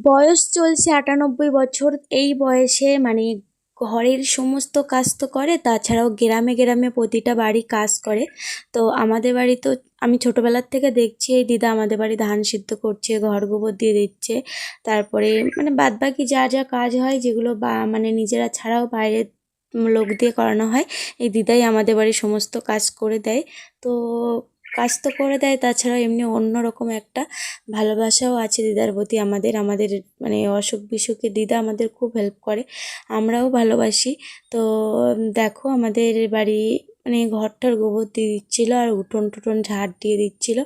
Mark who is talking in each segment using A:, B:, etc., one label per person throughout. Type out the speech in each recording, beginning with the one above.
A: বয়স চলছে আটানব্বই বছর। এই বয়সে মানে ঘরের সমস্ত কাজ তো করে, তাছাড়াও গ্রামে গ্রামে প্রতিটা বাড়ি কাজ করে। তো আমাদের বাড়ি তো, আমি ছোটোবেলার থেকে দেখছি, এই দিদা আমাদের বাড়ি ধান সিদ্ধ করছে, ঘর গোবর দিয়ে দিচ্ছে। তারপরে মানে বাদবাকি যা যা কাজ হয়, যেগুলো বা মানে নিজেরা ছাড়াও বাইরের লোক দিয়ে করানো হয়, এই দিদাই আমাদের বাড়ির সমস্ত কাজ করে দেয়। তো কাজ তো করে দেয়, তাছাড়াও এমনি অন্যরকম একটা ভালোবাসাও আছে দিদার প্রতি আমাদের। আমাদের মানে অসুখ বিসুখে দিদা আমাদের খুব হেল্প করে, আমরাও ভালোবাসি। তো দেখো আমাদের বাড়ি মানে ঘরটার গোবর দিয়ে দিচ্ছিল আর উঠোন টুঠোন ঝাড় দিয়ে দিচ্ছিল।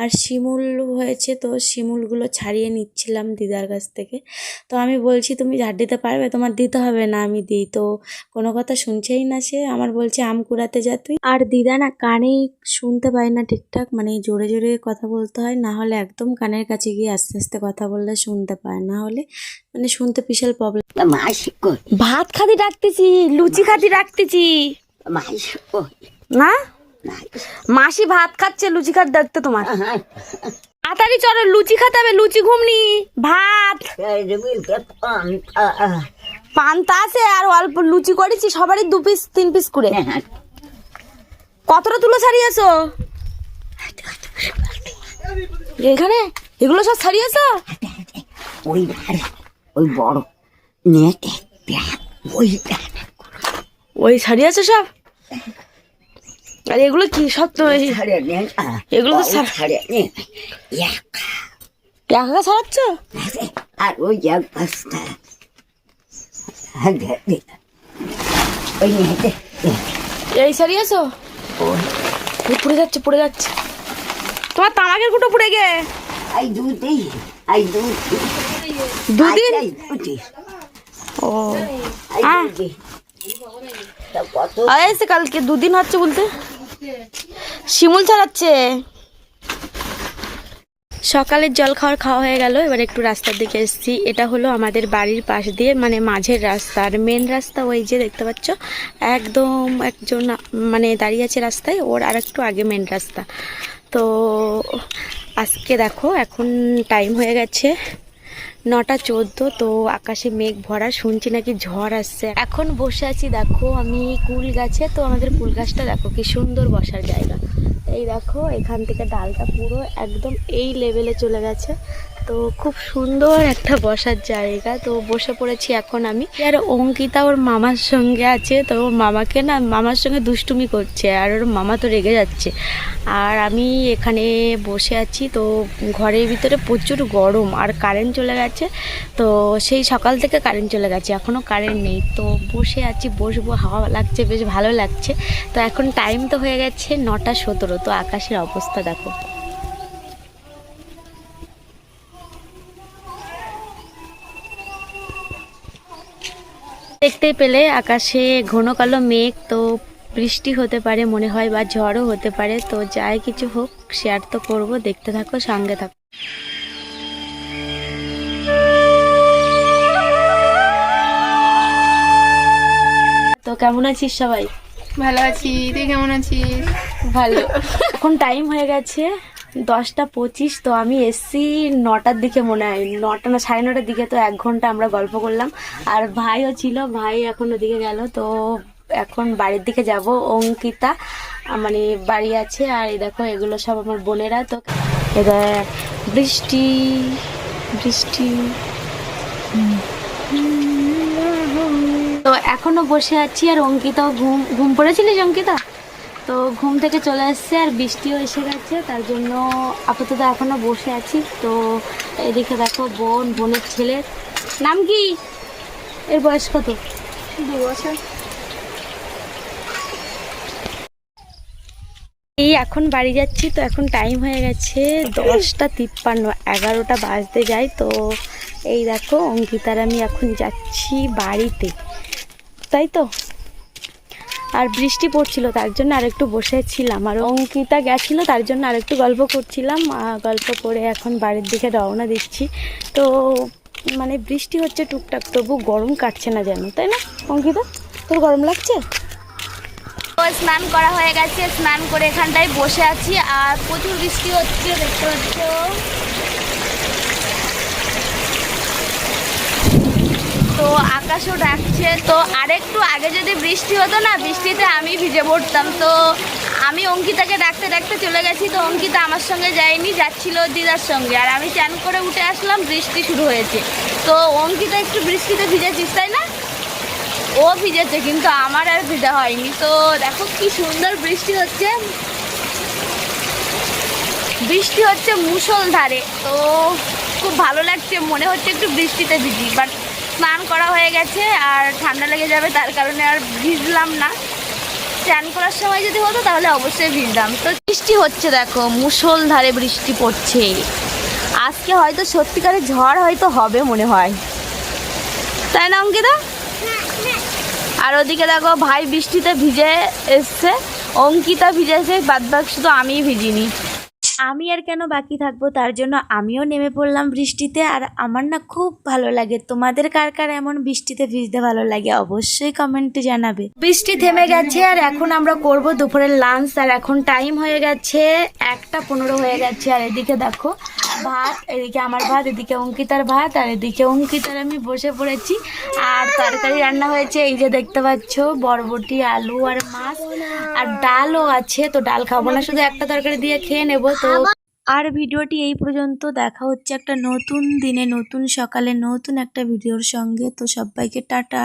A: আর শিমুল হয়েছে তো শিমুলগুলো ছাড়িয়ে নিচ্ছিলাম দিদার কাছ থেকে। তো আমি বলছি তুমি ঝাড় দিতে পারবে? তোমার দিতে হবে না আমি দিই। তো কোনো কথা শুনছেই না সে। আমার বলছে আম কুড়াতে যা তুই। আর দিদা না কানেই শুনতে পায় না ঠিকঠাক মানে জোরে জোরে কথা বলতে হয়। না হলে একদম কানের কাছে গিয়ে আস্তে আস্তে কথা বললে শুনতে পায়। না হলে মানে শুনতে বিশাল প্রবলেম ভাত খাতি ডাকতেছি লুচি খাতি ডাকতেছি
B: মাসি
A: না? মাসি ভাত খাচ্ছে লুচি খাত ডাকতে তোমার।
B: হ্যাঁ,
A: তাড়াতাড়ি চলো লুচি খাতে হবে লুচি ঘুমনি। ভাত। পান্তা আছে আর অল্প লুচি করেছি সবারই দু পিস তিন পিস করে। কতটা তুলো ছাড়িয়েছো? এখানে? এগুলো সব ছাড়িয়েছো?
B: ওই ওই বড় নেটে ওই
A: ওই ছাড়িয়েছো সব? আর এগুলো কি সব তো এগুলো তো
B: এক
A: ছাড়াচ্ছ
B: আর ওই এক দে। ওই
A: এই এই পুড়ে যাচ্ছে পুড়ে যাচ্ছে। তোমার তামাকের কুটো পুড়ে গে
B: আই দুধি আই দুধ।
A: দুদিন ও।
B: আই
A: কালকে দুদিন হচ্ছে বলতে। শিমুল ছাড়াচ্ছে। সকালের জল খাওয়ার খাওয়া হয়ে গেল, এবার একটু রাস্তার দিকে এসেছি। এটা হলো আমাদের বাড়ির পাশ দিয়ে মানে মাঝের রাস্তা। আর মেন রাস্তা ওই যে দেখতে পাচ্ছ, একদম একজন মানে দাঁড়িয়ে আছে রাস্তায়, ওর আর একটু আগে মেন রাস্তা। তো আজকে দেখো, এখন টাইম হয়ে গেছে। নটা চোদ্দ, তো আকাশে মেঘ ভরা, শুনছি নাকি ঝড় আসছে। এখন বসে আছি, দেখো, আমি কুল গাছে, তো আমাদের কুল গাছটা দেখো, কি সুন্দর বসার জায়গা। এই দেখো, এখান থেকে ডালটা পুরো একদম এই লেভেলে চলে গেছে। তো খুব সুন্দর একটা বসার জায়গা। তো বসে পড়েছি এখন আমি। আর অঙ্কিতা ওর মামার সঙ্গে আছে, তো ওর মামাকে না, মামার সঙ্গে দুষ্টুমি করছে আর ওর মামা তো রেগে যাচ্ছে। আর আমি এখানে বসে আছি, তো ঘরের ভিতরে প্রচুর গরম আর কারেন্ট চলে গেছে। তো সেই সকাল থেকে কারেন্ট চলে গেছে এখনও কারেন্ট নেই। তো বসে আছি, বসবো, হাওয়া লাগছে, বেশ ভালো লাগছে। তো এখন টাইম তো হয়ে গেছে নটা সতেরো, তো আকাশের অবস্থা দেখো। দেখতেই পেলে আকাশে ঘন কালো মেঘ তো বৃষ্টি হতে পারে মনে হয় বা ঝড়ও হতে পারে। তো যাই কিছু হোক শেয়ার তো করব দেখতে থাকো সঙ্গে থাকো। তো কেমন আছিস সবাই?
C: ভালো আছি তুই কেমন আছিস?
A: ভালো। এখন টাইম হয়ে গেছে। দশটা পঁচিশ, তো আমি এসছি নটার দিকে মনে হয়, নটা না সাড়ে নটার দিকে, তো এক ঘণ্টা আমরা গল্প করলাম। আর ভাইও ছিল, ভাই এখন ওদিকে গেল, তো এখন বাড়ির দিকে যাব। অঙ্কিতা মানে বাড়ি আছে, আর এই দেখো এগুলো সব আমার বোনেরা, তো এবার বৃষ্টি বৃষ্টি। তো এখনও বসে আছি, আর অঙ্কিতাও ঘুম ঘুম পড়েছিলিস, অঙ্কিতা? তো ঘুম থেকে চলে এসছে আর বৃষ্টিও এসে গেছে তার জন্য আপাতত এখনও বসে আছি। তো এদিকে দেখো বোন বোনের ছেলে। নাম কি? এর বয়স কত?
C: দু বছর।
A: এই এখন বাড়ি যাচ্ছি তো এখন টাইম হয়ে গেছে দশটা তিপ্পান্ন এগারোটা বাজতে যায়। তো এই দেখো অঙ্কিতার আমি এখন যাচ্ছি বাড়িতে। তাই তো? আর বৃষ্টি পড়ছিল, তার জন্য আরেকটু বসেছিলাম। আর অঙ্কিতা গেছিল, তার জন্য আরেকটু গল্প করছিলাম। গল্প করে এখন বাড়ির দিকে রওনা দিচ্ছি। তো মানে বৃষ্টি হচ্ছে টুকটাক, তবু গরম কাটছে না যেন, তাই না, অঙ্কিতা? তোর গরম লাগছে? স্নান করা হয়ে গেছে, স্নান করে এখানটায় বসে আছি, আর প্রচুর বৃষ্টি হচ্ছে, দেখতে পাচ্ছ। আকাশও ডাকছে। তো আরেকটু আগে যদি বৃষ্টি হতো না, বৃষ্টিতে আমি ভিজে পড়তাম। তো আমি অঙ্কিতাকে ডাকতে ডাকতে চলে গেছি। তো অঙ্কিতা আমার সঙ্গে যায়নি, যাচ্ছিল দিদার সঙ্গে। আর আমি চান করে উঠে আসলাম, বৃষ্টি শুরু হয়েছে। তো অঙ্কিতা একটু বৃষ্টিতে ভিজেছিস, তাই না? ও ভিজেছে, কিন্তু আমার আর ভিজা হয়নি। তো দেখো কি সুন্দর বৃষ্টি হচ্ছে। বৃষ্টি হচ্ছে মুষলধারে। তো খুব ভালো লাগছে, মনে হচ্ছে একটু বৃষ্টিতে ভিজি। বাট স্নান করা হয়ে গেছে আর ঠান্ডা লেগে যাবে, তার কারণে আর ভিজলাম না। স্নান করার সময় যদি হতো তাহলে অবশ্যই ভিজলাম তো বৃষ্টি হচ্ছে দেখো মুষলধারে বৃষ্টি পড়ছে। আজকে হয়তো সত্যিকারের ঝড় হয়তো হবে মনে হয়। তাই না, অঙ্কিতা? আর ওদিকে দেখো, ভাই বৃষ্টিতে ভিজে এসছে, অঙ্কিতা ভিজেছে বাদ বাক শুধু আমিই ভিজিনি। আমি আর কেন বাকি থাকব? তার জন্য আমিও নেমে পড়লাম বৃষ্টিতে। আর আমার না খুব ভালো লাগে। তোমাদের কার কার এমন বৃষ্টিতে ভিজতে ভালো লাগে? অবশ্যই কমেন্টে জানাবে। বৃষ্টি থেমে গেছে আর এখন আমরা করব দুপুরের লাঞ্চ আর এখন টাইম হয়ে গেছে একটা পনেরো হয়ে গেছে। আর এদিকে দেখো ভাত, এদিকে আমার ভাত, এদিকে অঙ্কিতার ভাত, আর এদিকে অঙ্কিতার আমি বসে পড়েছি। আর তরকারি রান্না হয়েছে, এই যে দেখতে পাচ্ছ, বরবটি, আলু আর মাছ, আর ডালও আছে, তো ডাল খাব না, শুধু একটা তরকারি দিয়ে খেয়ে নেব, তো আর ভিডিওটি এই পর্যন্ত, দেখা হচ্ছে একটা নতুন দিনে, নতুন সকালে, নতুন একটা ভিডিওর সঙ্গে, তো সবাইকে টাটা।